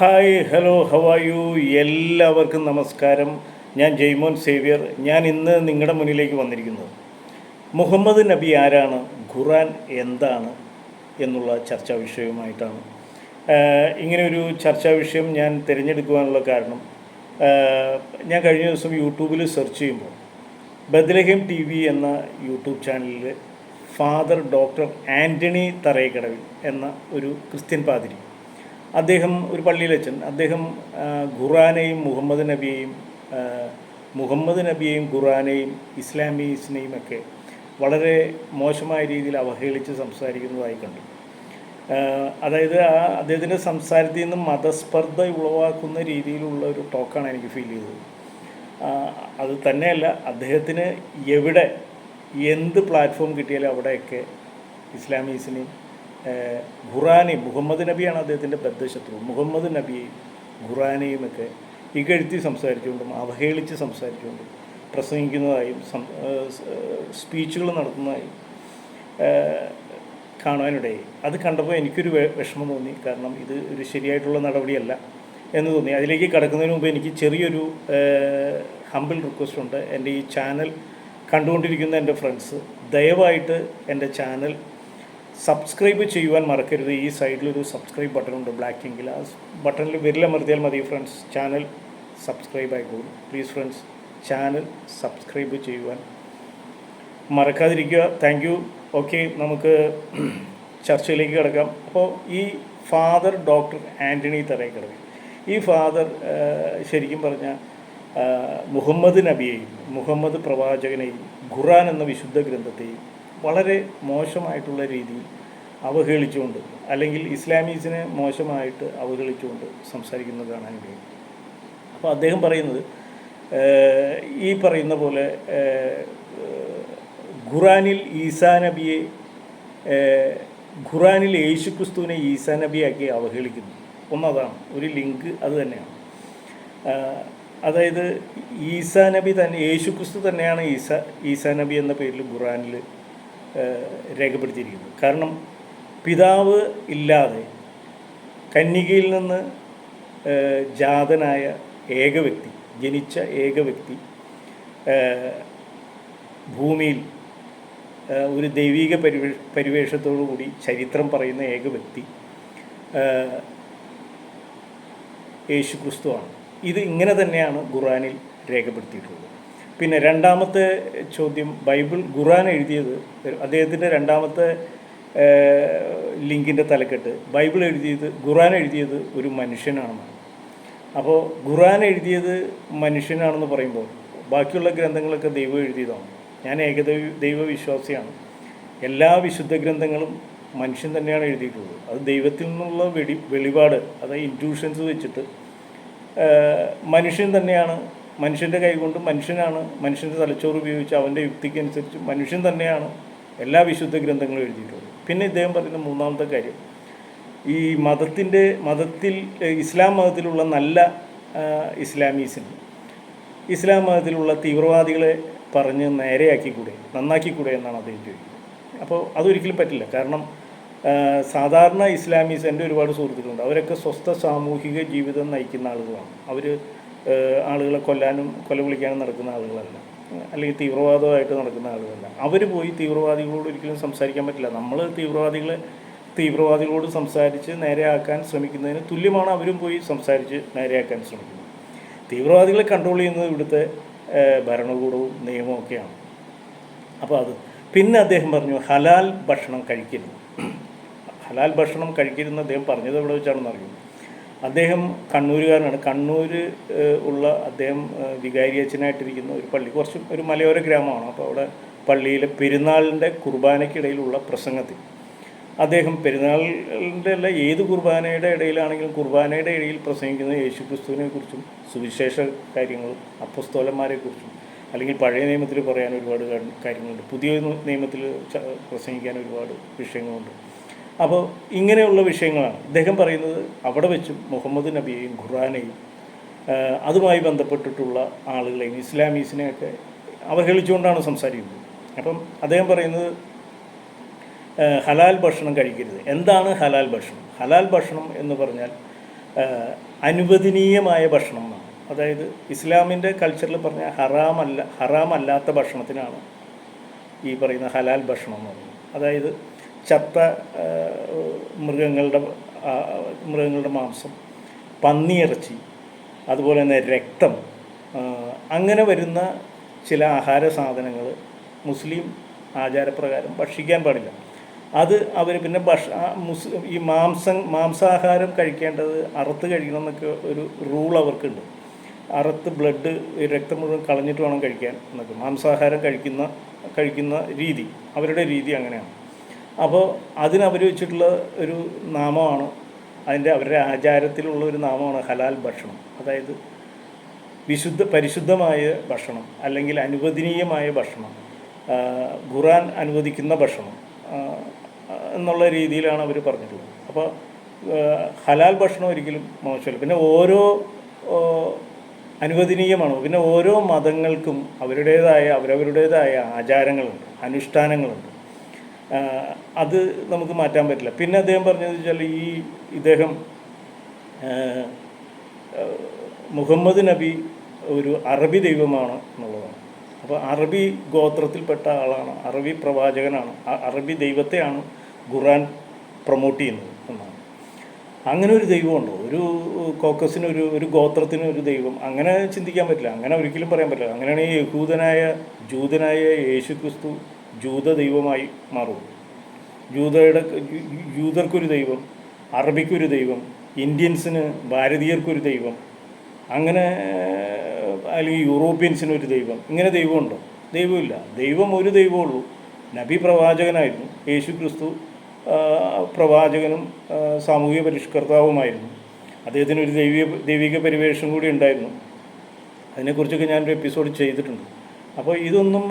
Hi hello ഹവായു എല്ലാവർക്കും നമസ്കാരം. ഞാൻ ജെയ്മോൻ സേവ്യർ. ഞാൻ ഇന്ന് നിങ്ങളുടെ മുന്നിലേക്ക് വന്നിരിക്കുന്നത് മുഹമ്മദ് നബി ആരാണ്? ഖുറാൻ എന്താണ്? എന്നുള്ള ചർച്ചാ വിഷയവുമായിട്ടാണ്. ഇങ്ങനെയൊരു ചർച്ചാ വിഷയം ഞാൻ തിരഞ്ഞെടുക്കുവാനുള്ള കാരണം ഞാൻ കഴിഞ്ഞ ദിവസം യൂട്യൂബിൽ സെർച്ച് ചെയ്യുമ്പോൾ ബദ്ലഹേം ടി വി എന്ന യൂട്യൂബ് ചാനലിൽ ഫാദർ ഡോക്ടർ ആന്റണി തറയക്കടവിൽ എന്ന ഒരു ക്രിസ്ത്യൻ പാതിരി അദ്ദേഹം ഒരു പള്ളിയിൽ പള്ളിയിലച്ചൻ അദ്ദേഹം ഖുറാനെയും മുഹമ്മദ് നബിയെയും മുഹമ്മദ് നബിയെയും ഖുറാനെയും ഇസ്ലാമീസിനെയും ഒക്കെ വളരെ മോശമായ രീതിയിൽ അവഹേളിച്ച് സംസാരിക്കുന്നതായി കണ്ടു. അതായത് ആ അദ്ദേഹത്തിന്റെ സംസാരത്തിൽ നിന്ന് മതസ്പർദ്ധ ഉളവാക്കുന്ന രീതിയിലുള്ള ഒരു ടോക്കാണ് എനിക്ക് ഫീൽ ചെയ്തത്. അത് തന്നെയല്ല അദ്ദേഹത്തിന് എവിടെ എന്ത് പ്ലാറ്റ്ഫോം കിട്ടിയാലും അവിടെയൊക്കെ ഇസ്ലാമീസിനെയും ഏഹ്, ഖുറാനെയും മുഹമ്മദ് നബിയാണ് അദ്ദേഹത്തിന്റെ ബദ്ധശത്രു മുഹമ്മദ് നബിയെയും ഖുറാനെയും ഒക്കെ ഇകഴ്ത്തി സംസാരിച്ചുകൊണ്ടും അവഹേളിച്ച് സംസാരിച്ചുകൊണ്ടും പ്രസംഗിക്കുന്നതായും സ്പീച്ചുകൾ നടത്തുന്നതായും കാണാനിടയായി അത് കണ്ടപ്പോൾ എനിക്കൊരു വിഷമം തോന്നി. കാരണം ഇത് ഒരു ശരിയായിട്ടുള്ള നടപടിയല്ല എന്ന് തോന്നി. അതിലേക്ക് കടക്കുന്നതിന് മുമ്പ് എനിക്ക് ചെറിയൊരു ഹമ്പിൾ റിക്വസ്റ്റ് ഉണ്ട്. എന്റെ ഈ ചാനൽ കണ്ടുകൊണ്ടിരിക്കുന്ന എന്റെ ഫ്രണ്ട്സ് ദയവായിട്ട് എന്റെ ചാനൽ സബ്സ്ക്രൈബ് ചെയ്യുവാൻ മറക്കരുത്. ഈ സൈഡിലൊരു സബ്സ്ക്രൈബ് ബട്ടൺ ഉണ്ട് ബ്ലാക്ക് എങ്കിൽ. ആ ബട്ടണിൽ വിരലമർത്തിയാൽ മതി ഫ്രണ്ട്സ് ചാനൽ സബ്സ്ക്രൈബ് ആയിക്കോളും. പ്ലീസ് ഫ്രണ്ട്സ് ചാനൽ സബ്സ്ക്രൈബ് ചെയ്യുവാൻ മറക്കാതിരിക്കുക. താങ്ക് യു ഓക്കെ നമുക്ക് ചർച്ചയിലേക്ക് കിടക്കാം. അപ്പോൾ ഈ ഫാദർ ഡോക്ടർ ആന്റണി തറയക്കടവ് ഈ ഫാദർ ശരിക്കും പറഞ്ഞാൽ മുഹമ്മദ് നബിയെയും മുഹമ്മദ് പ്രവാചകനെയും ഖുറാൻ എന്ന വിശുദ്ധ ഗ്രന്ഥത്തെയും വളരെ മോശമായിട്ടുള്ള രീതിയിൽ അവഹേളിച്ചുകൊണ്ട് അല്ലെങ്കിൽ ഇസ്ലാമീസിനെ മോശമായിട്ട് അവഹേളിച്ചുകൊണ്ട് സംസാരിക്കുന്നത് കാണാൻ കഴിയും അപ്പോൾ അദ്ദേഹം പറയുന്നത് ഈ പറയുന്ന പോലെ ഖുറാനിൽ ഈസാ നബിയെ ഖുറാനിൽ യേശു ക്രിസ്തുവിനെ ഈസാ നബിയാക്കി അവഹേളിക്കുന്നു. ഒന്നതാണ്. ഒരു ലിങ്ക് അത് തന്നെയാണ്. അതായത് ഈസാ നബി തന്നെ യേശു ക്രിസ്തു തന്നെയാണ് ഈസ ഈസാ നബി എന്ന പേരിൽ ഖുറാനിൽ രേഖപ്പെടുത്തിയിരിക്കുന്നത് കാരണം പിതാവ് ഇല്ലാതെ കന്യകയിൽ നിന്ന് ജാതനായ ഏക വ്യക്തി ജനിച്ച ഏക വ്യക്തി ഭൂമിയിൽ ഒരു ദൈവിക പരിവേ പരിവേഷത്തോടു കൂടി ചരിത്രം പറയുന്ന ഏക വ്യക്തി യേശു ക്രിസ്തുവാണ് ഇത് ഇങ്ങനെ തന്നെയാണ് ഖുറാനിൽ രേഖപ്പെടുത്തിയിട്ടുള്ളത്. പിന്നെ രണ്ടാമത്തെ ചോദ്യം ബൈബിൾ ഖുറാൻ എഴുതിയത് അദ്ദേഹത്തിന്റെ രണ്ടാമത്തെ ലിങ്കിന്റെ തലക്കെട്ട്. ബൈബിൾ എഴുതിയത് ഖുറാൻ എഴുതിയത് ഒരു മനുഷ്യനാണെന്നാണ് അപ്പോൾ ഖുറാൻ എഴുതിയത് മനുഷ്യനാണെന്ന് പറയുമ്പോൾ ബാക്കിയുള്ള ഗ്രന്ഥങ്ങളൊക്കെ ദൈവം എഴുതിയതാണ്. ഞാൻ ഏകദൈവ ദൈവവിശ്വാസിയാണ്. എല്ലാ വിശുദ്ധ ഗ്രന്ഥങ്ങളും മനുഷ്യൻ തന്നെയാണ് എഴുതിയിട്ടുള്ളത്. അത് ദൈവത്തിൽ നിന്നുള്ള വെടി വെളിപാട് അതായത് ഇന്റ്യൂഷൻസ് വെച്ചിട്ട് മനുഷ്യൻ തന്നെയാണ് മനുഷ്യന്റെ കൈകൊണ്ട് മനുഷ്യനാണ്. മനുഷ്യന്റെ തലച്ചോറ് ഉപയോഗിച്ച് അവന്റെ യുക്തിക്കനുസരിച്ച് മനുഷ്യൻ തന്നെയാണ് എല്ലാ വിശുദ്ധ ഗ്രന്ഥങ്ങളും എഴുതിയിട്ടുള്ളത്. പിന്നെ ഇദ്ദേഹം പറയുന്ന മൂന്നാമത്തെ കാര്യം. ഈ മതത്തിന്റെ മതത്തിൽ ഇസ്ലാം മതത്തിലുള്ള നല്ല ഇസ്ലാമീസിന് ഇസ്ലാം മതത്തിലുള്ള തീവ്രവാദികളെ പറഞ്ഞ് നേരെയാക്കിക്കൂടെ നന്നാക്കിക്കൂടെ എന്നാണ് അദ്ദേഹം ചോദിക്കുന്നത്. അപ്പോൾ അതൊരിക്കലും പറ്റില്ല. കാരണം സാധാരണ ഇസ്ലാമീസ് എന്റെ ഒരുപാട് സുഹൃത്തുക്കളുണ്ട്. അവരൊക്കെ സ്വസ്ഥ സാമൂഹിക ജീവിതം നയിക്കുന്ന ആളുകളാണ്. അവർ ആളുകളെ കൊല്ലാനും കൊല വിളിക്കാനും നടക്കുന്ന ആളുകളല്ല. അല്ലെങ്കിൽ തീവ്രവാദമായിട്ട് നടക്കുന്ന ആളുകളല്ല. അവർ പോയി തീവ്രവാദികളോട് ഒരിക്കലും സംസാരിക്കാൻ പറ്റില്ല. നമ്മൾ തീവ്രവാദികളെ തീവ്രവാദികളോട് സംസാരിച്ച് നേരെയാക്കാൻ ശ്രമിക്കുന്നതിന് തുല്യമാണ് അവരും പോയി സംസാരിച്ച് നേരെയാക്കാൻ ശ്രമിക്കുന്നത്. തീവ്രവാദികളെ കൺട്രോൾ ചെയ്യുന്നത് ഇവിടുത്തെ ഭരണകൂടവും നിയമവും ഒക്കെയാണ്. അപ്പോൾ അത് പിന്നെ അദ്ദേഹം പറഞ്ഞു ഹലാൽ ഭക്ഷണം കഴിക്കരുത്. ഹലാൽ ഭക്ഷണം കഴിക്കരുതെന്ന് അദ്ദേഹം പറഞ്ഞത് എവിടെ വെച്ചാണെന്ന് അറിയും? അദ്ദേഹം കണ്ണൂരുകാരനാണ്. കണ്ണൂർ ഉള്ള അദ്ദേഹം വികാരി അച്ഛനായിട്ടിരിക്കുന്ന ഒരു പള്ളി കുറച്ച് ഒരു മലയോര ഗ്രാമമാണ്. അപ്പോൾ അവിടെ പള്ളിയിലെ പെരുന്നാളിന്റെ കുർബാനയ്ക്കിടയിലുള്ള പ്രസംഗത്തിൽ അദ്ദേഹം പെരുന്നാളിന്റെ അല്ല ഏത് കുർബാനയുടെ ഇടയിലാണെങ്കിലും കുർബാനയുടെ ഇടയിൽ പ്രസംഗിക്കുന്ന യേശു ക്രിസ്തുവിനെ കുറിച്ചും സുവിശേഷ കാര്യങ്ങളും അപ്പസ്തോലന്മാരെ കുറിച്ചും അല്ലെങ്കിൽ പഴയ നിയമത്തിൽ പറയാൻ ഒരുപാട് കാര്യങ്ങളുണ്ട്. പുതിയ നിയമത്തിൽ പ്രസംഗിക്കാൻ ഒരുപാട് വിഷയങ്ങളുണ്ട്. അപ്പോൾ ഇങ്ങനെയുള്ള വിഷയങ്ങളാണ്. അദ്ദേഹം പറയുന്നത് അവിടെ വെച്ചും മുഹമ്മദ് നബിയെയും ഖുറാനെയും അതുമായി ബന്ധപ്പെട്ടിട്ടുള്ള ആളുകളെയും ഇസ്ലാമീസിനെയൊക്കെ അവഹേളിച്ചുകൊണ്ടാണ് സംസാരിക്കുന്നത്. അപ്പം അദ്ദേഹം പറയുന്നത് ഹലാൽ ഭക്ഷണം കഴിക്കരുത്. എന്താണ് ഹലാൽ ഭക്ഷണം? ഹലാൽ ഭക്ഷണം എന്ന് പറഞ്ഞാൽ അനുവദനീയമായ ഭക്ഷണം എന്നാണ്. അതായത് ഇസ്ലാമിന്റെ കൾച്ചറിൽ പറഞ്ഞ ഹറാമല്ല ഹറാമല്ലാത്ത ഭക്ഷണത്തിനാണ് ഈ പറയുന്ന ഹലാൽ ഭക്ഷണം എന്ന് പറയുന്നത്. അതായത് ചത്ത മൃഗങ്ങളുടെ മൃഗങ്ങളുടെ മാംസം പന്നിയിറച്ചി അതുപോലെ തന്നെ രക്തം അങ്ങനെ വരുന്ന ചില ആഹാര സാധനങ്ങൾ മുസ്ലിം ആചാരപ്രകാരം ഭക്ഷിക്കാൻ പാടില്ല. അത് അവർ പിന്നെ ഭക്ഷ മുസ് ഈ മാംസം മാംസാഹാരം കഴിക്കേണ്ടത് അറുത്ത് കഴിക്കണം എന്നൊക്കെ ഒരു റൂൾ അവർക്കുണ്ട്. അറുത്ത് ബ്ലഡ് രക്തം മുഴുവൻ കളഞ്ഞിട്ട് വേണം കഴിക്കാൻ എന്നൊക്കെ. മാംസാഹാരം കഴിക്കുന്ന കഴിക്കുന്ന രീതി അവരുടെ രീതി അങ്ങനെയാണ്. അപ്പോൾ അതിന് അവർ വെച്ചിട്ടുള്ള ഒരു നാമമാണ് അതിന്റെ അവരുടെ ആചാരത്തിലുള്ള ഒരു നാമമാണ് ഹലാൽ ഭക്ഷണം. അതായത് വിശുദ്ധ പരിശുദ്ധമായ ഭക്ഷണം അല്ലെങ്കിൽ അനുവദനീയമായ ഭക്ഷണം ഖുറാൻ അനുവദിക്കുന്ന ഭക്ഷണം എന്നുള്ള രീതിയിലാണ് അവർ പറഞ്ഞിട്ടുള്ളത്. അപ്പോൾ ഹലാൽ ഭക്ഷണം ഒരിക്കലും മോശമല്ല. പിന്നെ ഓരോ അനുവദനീയമാണ്. പിന്നെ ഓരോ മതങ്ങൾക്കും അവരുടേതായ അവരവരുടേതായ ആചാരങ്ങളുണ്ട് അനുഷ്ഠാനങ്ങളുണ്ട്. അത് നമുക്ക് മാറ്റാൻ പറ്റില്ല. പിന്നെ അദ്ദേഹം പറഞ്ഞത് വെച്ചാൽ ഈ ഇദ്ദേഹം മുഹമ്മദ് നബി ഒരു അറബി ദൈവമാണ് എന്നുള്ളതാണ്. അപ്പോൾ അറബി ഗോത്രത്തിൽപ്പെട്ട ആളാണ് അറബി പ്രവാചകനാണ് അറബി ദൈവത്തെയാണ് ഖുറാൻ പ്രൊമോട്ട് ചെയ്യുന്നത് എന്നാണ്. അങ്ങനെ ഒരു ദൈവമുണ്ടോ. ഒരു കോക്കസിന് ഒരു ഒരു ഗോത്രത്തിന് ഒരു ദൈവം. അങ്ങനെ ചിന്തിക്കാൻ പറ്റില്ല. അങ്ങനെ ഒരിക്കലും പറയാൻ പറ്റില്ല. അങ്ങനെയാണ് ഈ യഹൂദനായ ജൂതനായ യേശു ക്രിസ്തു ജൂത ദൈവമായി മാറും. ജൂതയുടെ ജൂതർക്കൊരു ദൈവം അറബിക്കൊരു ദൈവം ഇന്ത്യൻസിന് ഭാരതീയർക്കൊരു ദൈവം അങ്ങനെ അല്ലെങ്കിൽ യൂറോപ്യൻസിന് ഒരു ദൈവം ഇങ്ങനെ ദൈവമുണ്ടോ. ദൈവമില്ല. ദൈവം ഒരു ദൈവമുള്ളൂ. നബി പ്രവാചകനായിരുന്നു. യേശു ക്രിസ്തു പ്രവാചകനും സാമൂഹിക പരിഷ്കർത്താവുമായിരുന്നു. അദ്ദേഹത്തിന് ഒരു ദൈവിക ദൈവിക പരിവേഷം കൂടി ഉണ്ടായിരുന്നു. അതിനെക്കുറിച്ചൊക്കെ ഞാനൊരു എപ്പിസോഡ് ചെയ്തിട്ടുണ്ട്. അപ്പോൾ ഇതൊന്നും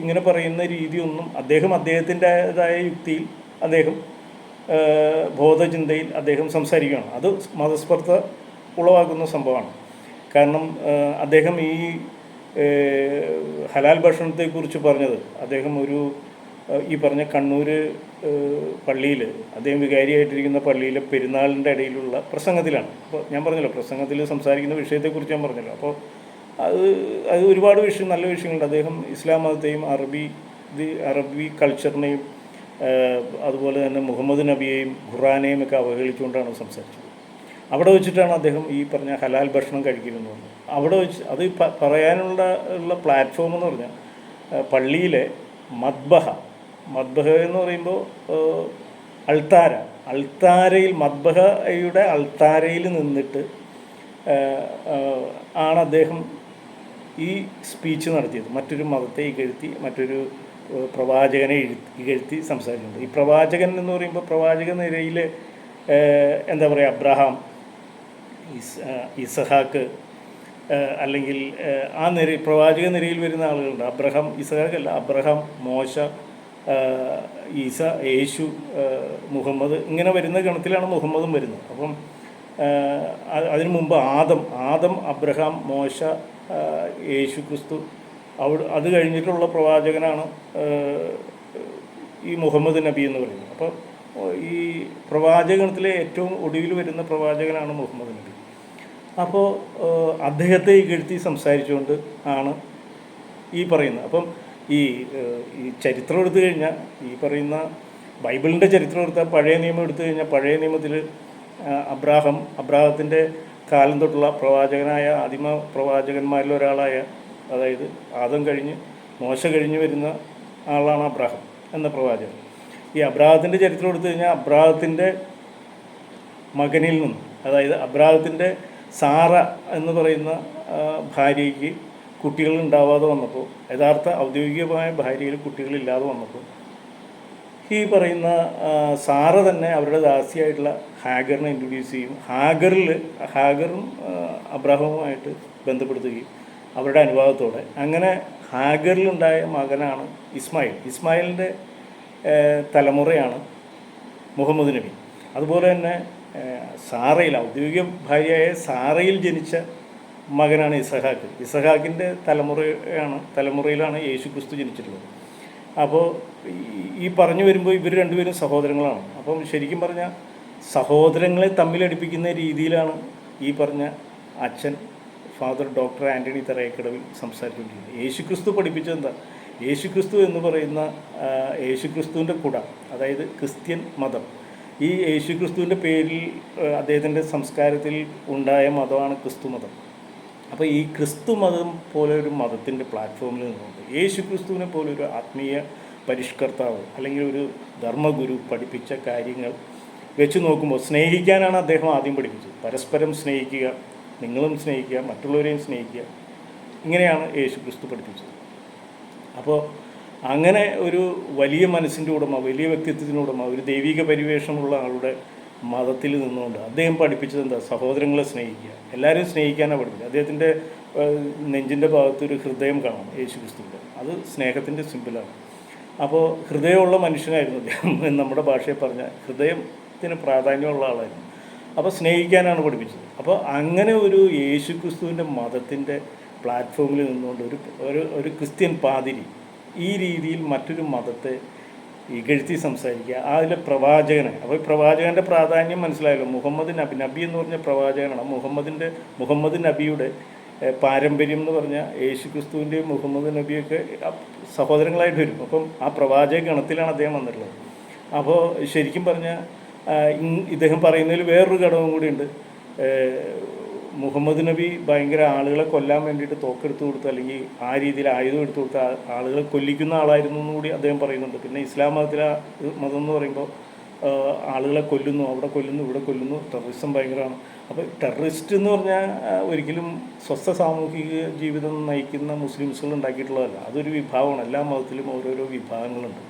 ഇങ്ങനെ പറയുന്ന രീതിയൊന്നും അദ്ദേഹം അദ്ദേഹത്തിന്റെതായ യുക്തിയിൽ അദ്ദേഹം ബോധചിന്തയിൽ അദ്ദേഹം സംസാരിക്കുകയാണ്. അത് മതസ്പർദ്ധ ഉളവാക്കുന്ന സംഭവമാണ്. കാരണം അദ്ദേഹം ഈ ഹലാൽ ഭക്ഷണത്തെക്കുറിച്ച് പറഞ്ഞത് അദ്ദേഹം ഒരു ഈ പറഞ്ഞ കണ്ണൂർ പള്ളിയിൽ അദ്ദേഹം വികാരിയായിട്ടിരിക്കുന്ന പള്ളിയിലെ പെരുന്നാളിന്റെ ഇടയിലുള്ള പ്രസംഗത്തിലാണ്. അപ്പോൾ ഞാൻ പറഞ്ഞല്ലോ പ്രസംഗത്തിൽ സംസാരിക്കുന്ന വിഷയത്തെക്കുറിച്ച് ഞാൻ പറഞ്ഞല്ലോ. അപ്പോൾ അത് അത് ഒരുപാട് വിഷയം നല്ല വിഷയങ്ങളുണ്ട്. അദ്ദേഹം ഇസ്ലാം മതത്തെയും അറബി ഇത് അറബി കൾച്ചറിനെയും അതുപോലെ തന്നെ മുഹമ്മദ് നബിയെയും ഖുറാനെയും ഒക്കെ അവഹേളിച്ചുകൊണ്ടാണ് സംസാരിച്ചത്. അവിടെ വെച്ചിട്ടാണ് അദ്ദേഹം ഈ പറഞ്ഞ ഹലാൽ ഭക്ഷണം കഴിക്കുന്നത്. അവിടെ വെച്ച് അത് പറയാനുള്ള ഉള്ള പ്ലാറ്റ്ഫോം എന്ന് പറഞ്ഞാൽ പള്ളിയിലെ മദ്ബഹ. മദ്ബഹ എന്ന് പറയുമ്പോൾ അൾത്താര. അൾത്താരയിൽ മദ്ബഹയുടെ അൾത്താരയിൽ നിന്നിട്ട് ആണ് അദ്ദേഹം ഈ സ്പീച്ച് നടത്തിയത്. മറ്റൊരു മതത്തെ ഇകഴ്ത്തി മറ്റൊരു പ്രവാചകനെ ഇകഴ്ത്തി സംസാരിക്കുന്നുണ്ട് ഈ പ്രവാചകൻ എന്ന് പറയുമ്പോൾ പ്രവാചക നിരയിൽ എന്താ പറയുക അബ്രഹാം ഇസ് ഇസഹാക്ക് അല്ലെങ്കിൽ ആ, നിര പ്രവാചക നിരയിൽ വരുന്ന ആളുകളുണ്ട്. അബ്രഹാം ഇസഹാക്ക് അല്ല അബ്രഹാം മോശ ഈസ യേശു മുഹമ്മദ് ഇങ്ങനെ വരുന്ന ഗണത്തിലാണ് മുഹമ്മദും വരുന്നത്. അപ്പം അതിനു മുമ്പ് ആദം ആദം അബ്രഹാം മോശ യേശു ക്രിസ്തു അവിടെ അത് കഴിഞ്ഞിട്ടുള്ള പ്രവാചകനാണ് ഈ മുഹമ്മദ് നബി എന്ന് പറയുന്നത്. അപ്പോൾ ഈ പ്രവാചകണത്തിലെ ഏറ്റവും ഒടുവിൽ വരുന്ന പ്രവാചകനാണ് മുഹമ്മദ് നബി. അപ്പോൾ അദ്ദേഹത്തെ ഇകഴ്ത്തി സംസാരിച്ചുകൊണ്ട് ആണ് ഈ പറയുന്നത്. അപ്പം ഈ ഈ ചരിത്രം എടുത്തു കഴിഞ്ഞാൽ ഈ പറയുന്ന ബൈബിളിന്റെ ചരിത്രം എടുത്താൽ പഴയ നിയമം എടുത്തു കഴിഞ്ഞാൽ പഴയ നിയമത്തിൽ അബ്രാഹം അബ്രാഹത്തിന്റെ കാലം തൊട്ടുള്ള പ്രവാചകനായ ആദിമ പ്രവാചകന്മാരിൽ ഒരാളായ അതായത് ആദം കഴിഞ്ഞ് മോശ കഴിഞ്ഞ് വരുന്ന ആളാണ് അബ്രാഹം എന്ന പ്രവാചകൻ. ഈ അബ്രാഹത്തിന്റെ ചരിത്രം എടുത്തു കഴിഞ്ഞാൽ അബ്രാഹത്തിന്റെ മകനിൽ നിന്ന് അതായത് അബ്രാഹത്തിന്റെ സാറ എന്ന് പറയുന്ന ഭാര്യയ്ക്ക് കുട്ടികൾ ഉണ്ടാവാതെ വന്നപ്പോൾ യഥാർത്ഥ ഔദ്യോഗികമായ ഭാര്യയിൽ കുട്ടികളില്ലാതെ വന്നപ്പോൾ ഈ പറയുന്ന സാറ തന്നെ അവരുടെ ദാസിയായിട്ടുള്ള ഹാഗറിനെ ഇൻട്രൊഡ്യൂസ് ചെയ്യും. ഹാഗറിൽ ഹാഗറും അബ്രാഹവുമായിട്ട് ബന്ധപ്പെടുത്തുകയും അവരുടെ അനുവാദത്തോടെ. അങ്ങനെ ഹാഗറിലുണ്ടായ മകനാണ് ഇസ്മായിൽ. ഇസ്മായിലിന്റെ തലമുറയാണ് മുഹമ്മദ് നബി. അതുപോലെ തന്നെ സാറയിൽ ഔദ്യോഗിക ഭാര്യയായ സാറയിൽ ജനിച്ച മകനാണ് ഇസഹാക്ക്. ഇസഹാക്കിന്റെ തലമുറയാണ് തലമുറയിലാണ് യേശു ക്രിസ്തു ജനിച്ചിട്ടുള്ളത്. അപ്പോൾ ഈ- പറഞ്ഞു വരുമ്പോൾ ഇവർ രണ്ടുപേരും സഹോദരങ്ങളാണ്. അപ്പം ശരിക്കും പറഞ്ഞാൽ സഹോദരങ്ങളെ തമ്മിലടിപ്പിക്കുന്ന രീതിയിലാണ് ഈ പറഞ്ഞ അച്ഛൻ ഫാദർ ഡോക്ടർ ആന്റണി തറയക്കടവിൽ സംസാരിച്ചുകൊണ്ടിരിക്കുന്നത്. യേശുക്രിസ്തു പഠിപ്പിച്ചെന്താ യേശുക്രിസ്തു എന്ന് പറയുന്ന യേശുക്രിസ്തുവിന്റെ കുട അതായത് ക്രിസ്ത്യൻ മതം. ഈ യേശുക്രിസ്തുവിന്റെ പേരിൽ അദ്ദേഹത്തിന്റെ സംസ്കാരത്തിൽ ഉണ്ടായ മതമാണ് ക്രിസ്തു മതം. അപ്പോൾ ഈ ക്രിസ്തു മതം പോലെ ഒരു മതത്തിന്റെ പ്ലാറ്റ്ഫോമിൽ നിന്നുകൊണ്ട് യേശു ക്രിസ്തുവിനെ പോലെ ഒരു ആത്മീയ പരിഷ്കർത്താവ് അല്ലെങ്കിൽ ഒരു ധർമ്മഗുരു പഠിപ്പിച്ച കാര്യങ്ങൾ വെച്ച് നോക്കുമ്പോൾ സ്നേഹിക്കാനാണ് അദ്ദേഹം ആദ്യം പഠിപ്പിച്ചത്. പരസ്പരം സ്നേഹിക്കുക നിങ്ങളും സ്നേഹിക്കുക മറ്റുള്ളവരെയും സ്നേഹിക്കുക. ഇങ്ങനെയാണ് യേശു ക്രിസ്തു പഠിപ്പിച്ചത്. അപ്പോൾ അങ്ങനെ ഒരു വലിയ മനസ്സിന്റെ ഉടമ വലിയ വ്യക്തിത്വത്തിന്റെ ഉടമ ഒരു ദൈവിക പരിവേഷമുള്ള ആളുടെ മതത്തിൽ നിന്നുകൊണ്ട് അദ്ദേഹം പഠിപ്പിച്ചത് എന്താ? സഹോദരങ്ങളെ സ്നേഹിക്കുക. എല്ലാവരെയും സ്നേഹിക്കാനാണ് പഠിപ്പിച്ചത്. അദ്ദേഹത്തിന്റെ നെഞ്ചിന്റെ ഭാഗത്ത് ഒരു ഹൃദയം കാണാം യേശു ക്രിസ്തുവിന്റെ അത് സ്നേഹത്തിന്റെ സിമ്പിളാണ്. അപ്പോൾ ഹൃദയമുള്ള മനുഷ്യനായിരുന്നു അദ്ദേഹം നമ്മുടെ ഭാഷയിൽ പറഞ്ഞ ഹൃദയത്തിന് പ്രാധാന്യമുള്ള ആളായിരുന്നു. അപ്പോൾ സ്നേഹിക്കാനാണ് പഠിപ്പിച്ചത്. അപ്പോൾ അങ്ങനെ ഒരു യേശു ക്രിസ്തുവിന്റെ മതത്തിന്റെ പ്ലാറ്റ്ഫോമിൽ നിന്നുകൊണ്ട് ഒരു ഒരു ക്രിസ്ത്യൻ പാതിരി ഈ രീതിയിൽ മറ്റൊരു മതത്തെ ഇകഴ്ത്തി സംസാരിക്കുക. അതിലെ പ്രവാചകനെ. അപ്പോൾ പ്രവാചകന്റെ പ്രാധാന്യം മനസ്സിലായല്ലോ. മുഹമ്മദ് നബി നബി എന്ന് പറഞ്ഞ പ്രവാചകനാണ്. മുഹമ്മദിന്റെ മുഹമ്മദ് നബിയുടെ പാരമ്പര്യം എന്ന് പറഞ്ഞാൽ യേശു ക്രിസ്തുവിന്റെയും മുഹമ്മദ് നബിയൊക്കെ സഹോദരങ്ങളായിട്ട് വരും. അപ്പം ആ പ്രവാചക ഗണത്തിലാണ് അദ്ദേഹം വന്നിട്ടുള്ളത്. അപ്പോൾ ശരിക്കും പറഞ്ഞാൽ ഇദ്ദേഹം പറയുന്നതിൽ വേറൊരു ഘടകം കൂടിയുണ്ട്. മുഹമ്മദ് നബി ഭയങ്കര ആളുകളെ കൊല്ലാൻ വേണ്ടിയിട്ട് തോക്കെടുത്ത് കൊടുത്ത് അല്ലെങ്കിൽ ആ രീതിയിൽ ആയുധം എടുത്തു കൊടുത്ത് ആളുകളെ കൊല്ലിക്കുന്ന ആളായിരുന്നു എന്ന് കൂടി അദ്ദേഹം പറയുന്നുണ്ട്. പിന്നെ ഇസ്ലാം മതത്തിലെ മതം എന്ന് പറയുമ്പോൾ ആളുകളെ കൊല്ലുന്നു അവിടെ കൊല്ലുന്നു ഇവിടെ കൊല്ലുന്നു ടെററിസം ഭയങ്കരമാണ്. അപ്പോൾ ടെററിസ്റ്റ് എന്ന് പറഞ്ഞാൽ ഒരിക്കലും സ്വസ്ഥ സാമൂഹിക ജീവിതം നയിക്കുന്ന മുസ്ലിംസുകൾ ഉണ്ടാക്കിയിട്ടുള്ളതല്ല. അതൊരു വിഭാഗമാണ്. എല്ലാ മതത്തിലും ഓരോരോ വിഭാഗങ്ങളുണ്ട്.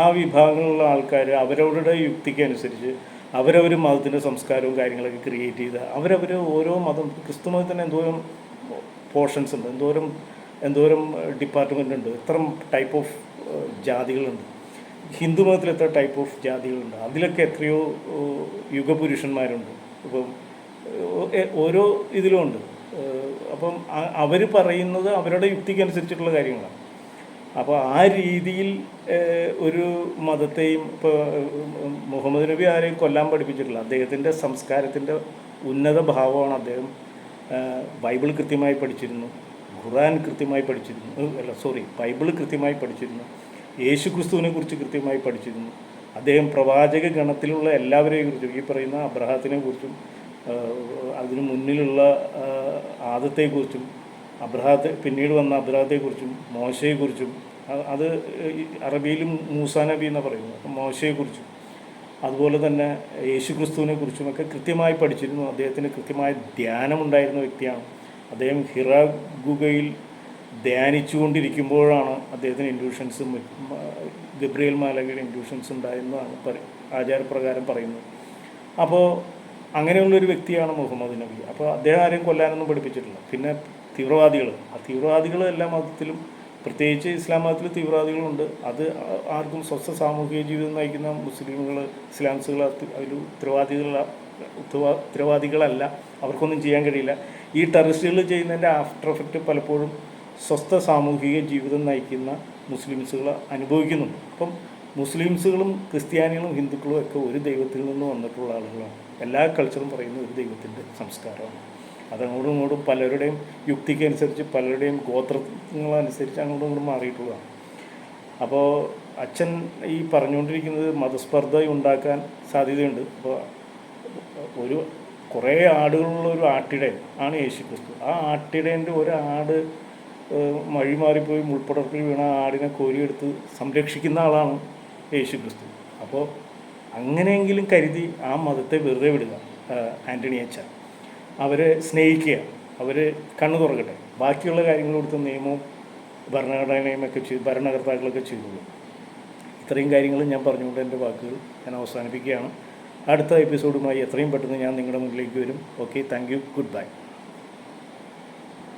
ആ വിഭാഗങ്ങളിലുള്ള ആൾക്കാർ അവരവരുടെ യുക്തിക്ക് അനുസരിച്ച് അവരവർ മതത്തിന്റെ സംസ്കാരവും കാര്യങ്ങളൊക്കെ ക്രിയേറ്റ് ചെയ്ത് അവരവർ ഓരോ മതം ക്രിസ്തു മതത്തിന് എന്തോരം പോർഷൻസ് ഉണ്ട് എന്തോരം എന്തോരം ഡിപ്പാർട്ട്മെന്റ് ഉണ്ട് എത്ര ടൈപ്പ് ഓഫ് ജാതികളുണ്ട്. ഹിന്ദു മതത്തിൽ എത്ര ടൈപ്പ് ഓഫ് ജാതികളുണ്ട് അതിലൊക്കെ എത്രയോ യുഗപുരുഷന്മാരുണ്ട്. ഇപ്പം ഓരോ ഇതിലും ഉണ്ട്. അപ്പം അവർ പറയുന്നത് അവരുടെ യുക്തിക്കനുസരിച്ചിട്ടുള്ള കാര്യങ്ങളാണ്. അപ്പോൾ ആ രീതിയിൽ ഒരു മതത്തെയും ഇപ്പോൾ മുഹമ്മദ് നബി ആരെയും കൊല്ലാൻ പഠിപ്പിച്ചിട്ടില്ല. അദ്ദേഹത്തിന്റെ സംസ്കാരത്തിന്റെ ഉന്നത ഭാവമാണ് അദ്ദേഹം ബൈബിൾ കൃത്യമായി പഠിച്ചിരുന്നു. ഖുറാൻ കൃത്യമായി പഠിച്ചിരുന്നു. അല്ല സോറി ബൈബിൾ കൃത്യമായി പഠിച്ചിരുന്നു. യേശു ക്രിസ്തുവിനെ കുറിച്ച് കൃത്യമായി പഠിച്ചിരുന്നു. അദ്ദേഹം പ്രവാചക ഗണത്തിലുള്ള എല്ലാവരെയും കുറിച്ചും ഈ പറയുന്ന അബ്രഹാത്തിനെ കുറിച്ചും അതിനു മുന്നിലുള്ള ആദത്തെക്കുറിച്ചും അബ്രഹാത്തെ പിന്നീട് വന്ന അബ്രഹത്തെക്കുറിച്ചും മോശയെക്കുറിച്ചും അത് അറബിയിലും മൂസാ നബി എന്ന് പറയുന്നത്. അപ്പം മോശയെക്കുറിച്ചും അതുപോലെ തന്നെ യേശു ക്രിസ്തുവിനെ കുറിച്ചുമൊക്കെ കൃത്യമായി പഠിച്ചിരുന്നു. അദ്ദേഹത്തിന് കൃത്യമായ ധ്യാനമുണ്ടായിരുന്ന വ്യക്തിയാണ്. അദ്ദേഹം ഹിറ ഗുഗയിൽ ധ്യാനിച്ചുകൊണ്ടിരിക്കുമ്പോഴാണ് അദ്ദേഹത്തിന് ഇൻഡ്യൂഷൻസ് ഗബ്രിയൽ മാലകയുടെ ഇൻഡ്യൂഷൻസ് ഉണ്ടായെന്നാണ് പറ- ആചാരപ്രകാരം പറയുന്നത്. അപ്പോൾ അങ്ങനെയുള്ളൊരു വ്യക്തിയാണ് മുഹമ്മദ് നബി. അപ്പോൾ അദ്ദേഹം ആരെയും കൊല്ലാനൊന്നും പഠിപ്പിച്ചിട്ടില്ല. പിന്നെ തീവ്രവാദികൾ ആ തീവ്രവാദികൾ എല്ലാ മതത്തിലും പ്രത്യേകിച്ച് ഇസ്ലാം മതത്തിൽ തീവ്രവാദികളുണ്ട്. അത് ആർക്കും സ്വസ്ഥ സാമൂഹിക ജീവിതം നയിക്കുന്ന മുസ്ലിമുകൾ ഇസ്ലാംസുകൾ അതിൽ ഉത്തരവാദികള ഉത്തരവാ ഉത്തരവാദികളല്ല. അവർക്കൊന്നും ചെയ്യാൻ കഴിയില്ല. ഈ ടെററിസ്റ്റുകൾ ചെയ്യുന്നതിന്റെ ആഫ്റ്റർ എഫക്റ്റ് പലപ്പോഴും സ്വസ്ഥ സാമൂഹിക ജീവിതം നയിക്കുന്ന മുസ്ലിംസുകൾ അനുഭവിക്കുന്നുണ്ട്. അപ്പം മുസ്ലിംസുകളും ക്രിസ്ത്യാനികളും ഹിന്ദുക്കളും ഒക്കെ ഒരു ദൈവത്തിൽ നിന്ന് വന്നിട്ടുള്ള ആളുകളാണ്. എല്ലാ കൾച്ചറും പറയുന്ന ഒരു ദൈവത്തിന്റെ സംസ്കാരമാണ്. അതങ്ങോട്ടും ഇങ്ങോട്ടും പലരുടെയും യുക്തിക്ക് അനുസരിച്ച് പലരുടെയും ഗോത്രങ്ങളനുസരിച്ച് അങ്ങോട്ടും ഇങ്ങോട്ടും മാറിയിട്ടുള്ളതാണ് അപ്പോൾ അച്ഛൻ ഈ പറഞ്ഞുകൊണ്ടിരിക്കുന്നത് മതസ്പർദ്ധ ഉണ്ടാക്കാൻ സാധ്യതയുണ്ട്. അപ്പോൾ ഒരു കുറേ ആടുകളുള്ള ഒരു ആട്ടിടയൻ ആണ് യേശു ക്രിസ്തു ആ ആട്ടിടയന്റെ ഒരു ആട് ഏഹ്, വഴി മാറിപ്പോയി മുൾപ്പടർപ്പിൽ വീണ ആടിനെ കോരിയെടുത്ത് സംരക്ഷിക്കുന്ന ആളാണ് യേശു ക്രിസ്തു അപ്പോൾ അങ്ങനെയെങ്കിലും കരുതി ആ മതത്തെ വെറുതെ വിടുക ആന്റണി അച്ഛൻ. അവരെ സ്നേഹിക്കുക അവർ കണ്ണു തുറക്കട്ടെ. ബാക്കിയുള്ള കാര്യങ്ങൾ കൊടുത്ത് നിയമവും ഭരണഘടനയും ഒക്കെ ചെയ്ത് ഭരണകർത്താക്കളൊക്കെ ചെയ്തോളൂ. ഇത്രയും കാര്യങ്ങൾ ഞാൻ പറഞ്ഞുകൊണ്ട് എന്റെ വാക്കുകൾ ഞാൻ അവസാനിപ്പിക്കുകയാണ്. അടുത്ത എപ്പിസോഡുമായി എത്രയും പെട്ടെന്ന് ഞാൻ നിങ്ങളുടെ മുന്നിലേക്ക് വരും. Okay thank you good bye